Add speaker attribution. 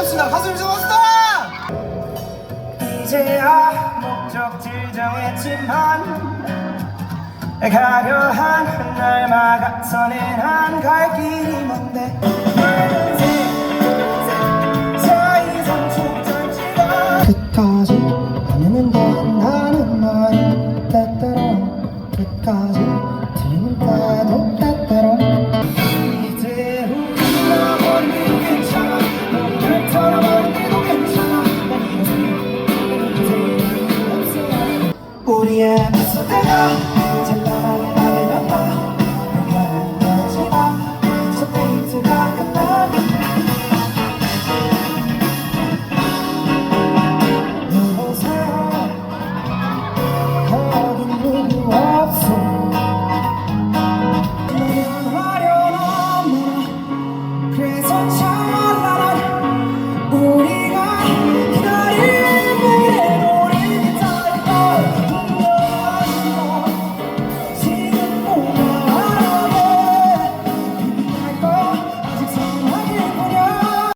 Speaker 1: 합시다. 가슴 잡았다!
Speaker 2: 이제야 목적지 정했지만 가려한 날 막아서는 안갈 길이 먼데? 끝까지 아니면 돼 나는 말이 때때로 끝까지 yeah.